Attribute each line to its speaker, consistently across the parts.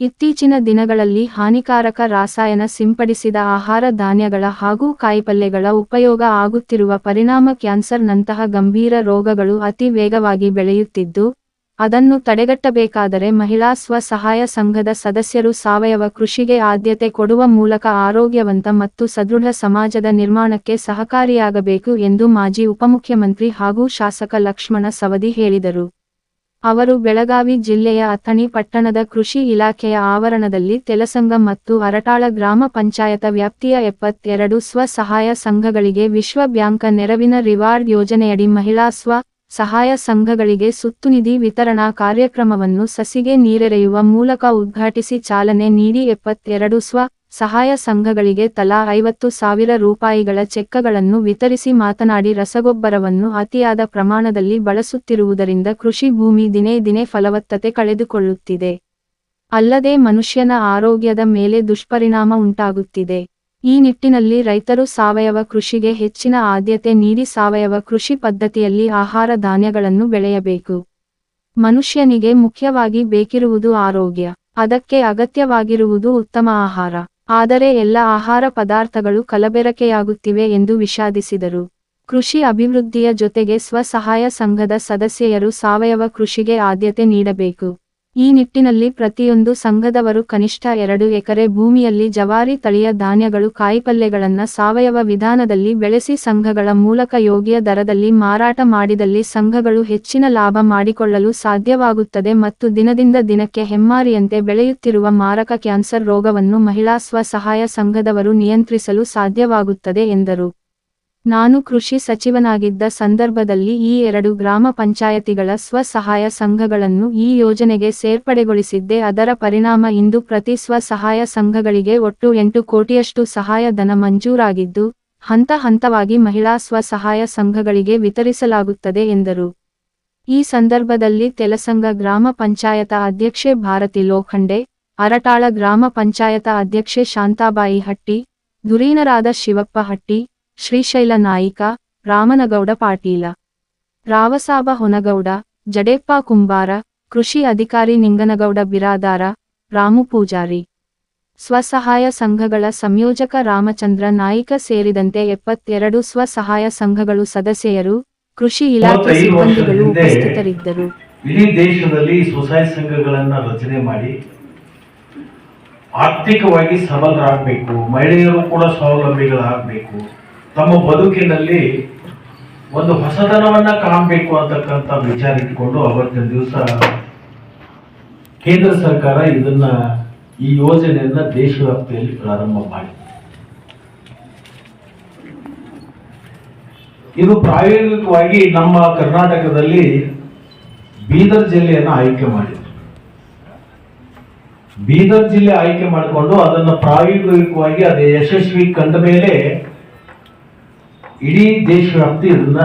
Speaker 1: ಇತ್ತೀಚಿನ ದಿನಗಳಲ್ಲಿ ಹಾನಿಕಾರಕ ರಾಸಾಯನ ಸಿಂಪಡಿಸಿದ ಆಹಾರ ಧಾನ್ಯಗಳ ಹಾಗೂ ಕಾಯಿಪಲ್ಯಗಳ ಉಪಯೋಗ ಆಗುತ್ತಿರುವ ಪರಿಣಾಮ ಕ್ಯಾನ್ಸರ್ನಂತಹ ಗಂಭೀರ ರೋಗಗಳು ಅತಿ ವೇಗವಾಗಿ ಬೆಳೆಯುತ್ತಿದ್ದು, ಅದನ್ನು ತಡೆಗಟ್ಟಬೇಕಾದರೆ ಮಹಿಳಾ ಸ್ವಸಹಾಯ ಸಂಘದ ಸದಸ್ಯರು ಸಾವಯವ ಕೃಷಿಗೆ ಆದ್ಯತೆ ಕೊಡುವ ಮೂಲಕ ಆರೋಗ್ಯವಂತ ಮತ್ತು ಸದೃಢ ಸಮಾಜದ ನಿರ್ಮಾಣಕ್ಕೆ ಸಹಕಾರಿಯಾಗಬೇಕು ಎಂದು ಮಾಜಿ ಉಪಮುಖ್ಯಮಂತ್ರಿ ಹಾಗೂ ಶಾಸಕ ಲಕ್ಷ್ಮಣ ಸವದಿ ಹೇಳಿದರು. ಅವರು ಬೆಳಗಾವಿ ಜಿಲ್ಲೆಯ ಅಥಣಿ ಪಟ್ಟಣದ ಕೃಷಿ ಇಲಾಖೆಯ ಆವರಣದಲ್ಲಿ ತೆಲಸಂಗ ಮತ್ತು ಅರಟಾಳ ಗ್ರಾಮ ಪಂಚಾಯತ ವ್ಯಾಪ್ತಿಯ ಎಪ್ಪತ್ತೆರಡು ಸ್ವಸಹಾಯ ಸಂಘಗಳಿಗೆ ವಿಶ್ವ ಬ್ಯಾಂಕ ನೆರವಿನ ರಿವಾರ್ಡ್ ಯೋಜನೆಯಡಿ ಮಹಿಳಾ ಸ್ವ ಸಹಾಯ ಸಂಘಗಳಿಗೆ ಸುತ್ತುನಿಧಿ ವಿತರಣಾ ಕಾರ್ಯಕ್ರಮವನ್ನು ಸಸಿಗೆ ನೀರೆರೆಯುವ ಮೂಲಕ ಉದ್ಘಾಟಿಸಿ ಚಾಲನೆ ನೀಡಿ ಎಪ್ಪತ್ತೆರಡು ಸ್ವ ಸಹಾಯ ಸಂಘಗಳಿಗೆ ತಲಾ ಐವತ್ತು ಸಾವಿರ ರೂಪಾಯಿಗಳ ಚೆಕ್ಕಗಳನ್ನು ವಿತರಿಸಿ ಮಾತನಾಡಿ ರಸಗೊಬ್ಬರವನ್ನು ಅತಿಯಾದ ಪ್ರಮಾಣದಲ್ಲಿ ಬಳಸುತ್ತಿರುವುದರಿಂದ ಕೃಷಿ ಭೂಮಿ ದಿನೇ ದಿನೇ ಫಲವತ್ತತೆ ಕಳೆದುಕೊಳ್ಳುತ್ತಿದೆ. ಅಲ್ಲದೆ ಮನುಷ್ಯನ ಆರೋಗ್ಯದ ಮೇಲೆ ದುಷ್ಪರಿಣಾಮ ಉಂಟಾಗುತ್ತಿದೆ. ಈ ನಿಟ್ಟಿನಲ್ಲಿ ರೈತರು ಸಾವಯವ ಕೃಷಿಗೆ ಹೆಚ್ಚಿನ ಆದ್ಯತೆ ನೀಡಿ ಸಾವಯವ ಕೃಷಿ ಪದ್ಧತಿಯಲ್ಲಿ ಆಹಾರ ಧಾನ್ಯಗಳನ್ನು ಬೆಳೆಯಬೇಕು. ಮನುಷ್ಯನಿಗೆ ಮುಖ್ಯವಾಗಿ ಬೇಕಿರುವುದು ಆರೋಗ್ಯ. ಅದಕ್ಕೆ ಅಗತ್ಯವಾಗಿರುವುದು ಉತ್ತಮ ಆಹಾರ. ಆದರೆ ಎಲ್ಲ ಆಹಾರ ಪದಾರ್ಥಗಳು ಕಲಬೆರಕೆಯಾಗುತ್ತಿವೆ ಎಂದು ವಿಷಾದಿಸಿದರು. ಕೃಷಿ ಅಭಿವೃದ್ಧಿಯ ಜೊತೆಗೆ ಸ್ವಸಹಾಯ ಸಂಘದ ಸದಸ್ಯರು ಸಾವಯವ ಕೃಷಿಗೆ ಆದ್ಯತೆ ನೀಡಬೇಕು. ಈ ನಿಟ್ಟಿನಲ್ಲಿ ಪ್ರತಿಯೊಂದು ಸಂಘದವರು ಕನಿಷ್ಠ ಎರಡು ಎಕರೆ ಭೂಮಿಯಲ್ಲಿ ಜವಾರಿ ತಳಿಯ ಧಾನ್ಯಗಳು ಕಾಯಿಪಲ್ಯಗಳನ್ನು ಸಾವಯವ ವಿಧಾನದಲ್ಲಿ ಬೆಳೆಸಿ ಸಂಘಗಳ ಮೂಲಕ ಯೋಗ್ಯ ದರದಲ್ಲಿ ಮಾರಾಟ ಮಾಡಿದಲ್ಲಿ ಸಂಘಗಳು ಹೆಚ್ಚಿನ ಲಾಭ ಮಾಡಿಕೊಳ್ಳಲು ಸಾಧ್ಯವಾಗುತ್ತದೆ ಮತ್ತು ದಿನದಿಂದ ದಿನಕ್ಕೆ ಹೆಮ್ಮಾರಿಯಂತೆ ಬೆಳೆಯುತ್ತಿರುವ ಮಾರಕ ಕ್ಯಾನ್ಸರ್ ರೋಗವನ್ನು ಮಹಿಳಾ ಸ್ವಸಹಾಯ ಸಂಘದವರು ನಿಯಂತ್ರಿಸಲು ಸಾಧ್ಯವಾಗುತ್ತದೆ ಎಂದರು. ನಾನು ಕೃಷಿ ಸಚಿವನಾಗಿದ್ದ ಸಂದರ್ಭದಲ್ಲಿ ಈ ಎರಡು ಗ್ರಾಮ ಪಂಚಾಯತಿಗಳ ಸ್ವಸಹಾಯ ಸಂಘಗಳನ್ನು ಈ ಯೋಜನೆಗೆ ಸೇರ್ಪಡೆಗೊಳಿಸಿದ್ದೆ. ಅದರ ಪರಿಣಾಮ ಇಂದು ಪ್ರತಿ ಸ್ವಸಹಾಯ ಸಂಘಗಳಿಗೆ ಒಟ್ಟು ಎಂಟು ಕೋಟಿಯಷ್ಟು ಸಹಾಯಧನ ಮಂಜೂರಾಗಿದ್ದು, ಹಂತ ಹಂತವಾಗಿ ಮಹಿಳಾ ಸ್ವಸಹಾಯ ಸಂಘಗಳಿಗೆ ವಿತರಿಸಲಾಗುತ್ತದೆ ಎಂದರು. ಈ ಸಂದರ್ಭದಲ್ಲಿ ತೆಲಸಂಗ ಗ್ರಾಮ ಪಂಚಾಯತ ಅಧ್ಯಕ್ಷೆ ಭಾರತಿ ಲೋಖಂಡೆ, ಅರಟಾಳ ಗ್ರಾಮ ಪಂಚಾಯತ ಅಧ್ಯಕ್ಷೆ ಶಾಂತಾಬಾಯಿ ಹಟ್ಟಿ, ದುರೀನರಾದ ಶಿವಪ್ಪ ಹಟ್ಟಿ ಶ್ರೀಶೈಲ ನಾಯಿಕ ರಾಮನಗೌಡ ಪಾಟೀಲ. ರಾವಸಾಬ ಹೊನಗೌಡ ಜಡೇಪ್ಪ ಕುಂಬಾರ ಕೃಷಿ ಅಧಿಕಾರಿ ನಿಂಗನಗೌಡ ಬಿರಾದಾರ ರಾಮು ಪೂಜಾರಿ. ಸ್ವಸಹಾಯ ಸಂಘಗಳ ಸಂಯೋಜಕ ರಾಮಚಂದ್ರ ನಾಯಿಕ ಸೇರಿದಂತೆ ಎಪ್ಪತ್ತೆರಡು ಸ್ವಸಹಾಯ ಸಂಘಗಳು ಸದಸ್ಯರು ಕೃಷಿ ಇಲಾಖೆ ಸಿಬ್ಬಂದಿಗಳು ಉಪಸ್ಥಿತರಿದ್ದರು.
Speaker 2: ಇಡೀ ದೇಶದಲ್ಲಿ ಸ್ವಸಹಾಯ ಸಂಘಗಳನ್ನ ರಚನೆ ಮಾಡಿ ಆರ್ಥಿಕವಾಗಿ ಸಬಲರಾಗಬೇಕು ಮಹಿಳೆಯರು ಕೂಡ ಸ್ವಾವಲಂಬಿಗಳಾಗಬೇಕು ತಮ್ಮ ಬದುಕಿನಲ್ಲಿ ಒಂದು ಹೊಸತನವನ್ನ ಕಾಣಬೇಕು ಅಂತಕ್ಕಂಥ ವಿಚಾರ ಇಟ್ಕೊಂಡು ಅವತ್ತಿನ ದಿವಸ ಕೇಂದ್ರ ಸರ್ಕಾರ ಇದನ್ನ ಈ ಯೋಜನೆಯನ್ನ ದೇಶವ್ಯಾಪ್ತಿಯಲ್ಲಿ ಪ್ರಾರಂಭ ಮಾಡಿ ಇದು ಪ್ರಾಯೋಗಿಕವಾಗಿ ನಮ್ಮ ಕರ್ನಾಟಕದಲ್ಲಿ ಬೀದರ್ ಜಿಲ್ಲೆಯನ್ನು ಆಯ್ಕೆ ಮಾಡಿದ್ರು ಬೀದರ್ ಜಿಲ್ಲೆ ಆಯ್ಕೆ ಮಾಡಿಕೊಂಡು ಅದನ್ನು ಪ್ರಾಯೋಗಿಕವಾಗಿ ಅದು ಯಶಸ್ವಿ ಕಂಡ ಮೇಲೆ ಇಡೀ ದೇಶವ್ಯಾಪ್ತಿ ಇದನ್ನ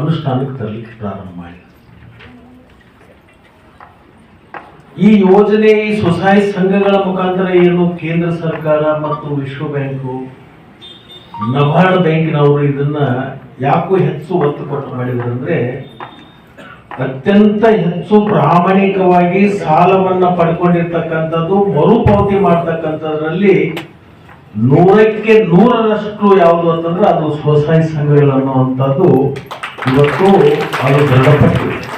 Speaker 2: ಅನುಷ್ಠಾನಕ್ಕೆ ತರಲಿಕ್ಕೆ ಪ್ರಾರಂಭ ಮಾಡಿದೆ. ಈ ಯೋಜನೆ, ಈ ಸ್ವಸಹಾಯ ಸಂಘಗಳ ಮುಖಾಂತರ ಏನು ಕೇಂದ್ರ ಸರ್ಕಾರ ಮತ್ತು ವಿಶ್ವ ಬ್ಯಾಂಕು, ನಬಾರ್ಡ್ ಬ್ಯಾಂಕಿನವರು ಇದನ್ನ ಯಾಕೋ ಹೆಚ್ಚು ಒತ್ತು ಕೊಟ್ಟು ಮಾಡಿದ್ರಂದ್ರೆ ಅತ್ಯಂತ ಹೆಚ್ಚು ಪ್ರಾಮಾಣಿಕವಾಗಿ ಸಾಲವನ್ನ ಪಡ್ಕೊಂಡಿರ್ತಕ್ಕಂಥದ್ದು ಮರುಪಾವತಿ ಮಾಡ್ತಕ್ಕಂಥದ್ರಲ್ಲಿ ನೂರಕ್ಕೆ ನೂರರಷ್ಟು ಯಾವುದು ಅಂತಂದ್ರೆ ಅದು ಸ್ವಸಹಾಯ ಸಂಘಗಳು ಅನ್ನುವಂಥದ್ದು ಇವತ್ತು ಅದು ದೃಢಪಟ್ಟಿದೆ.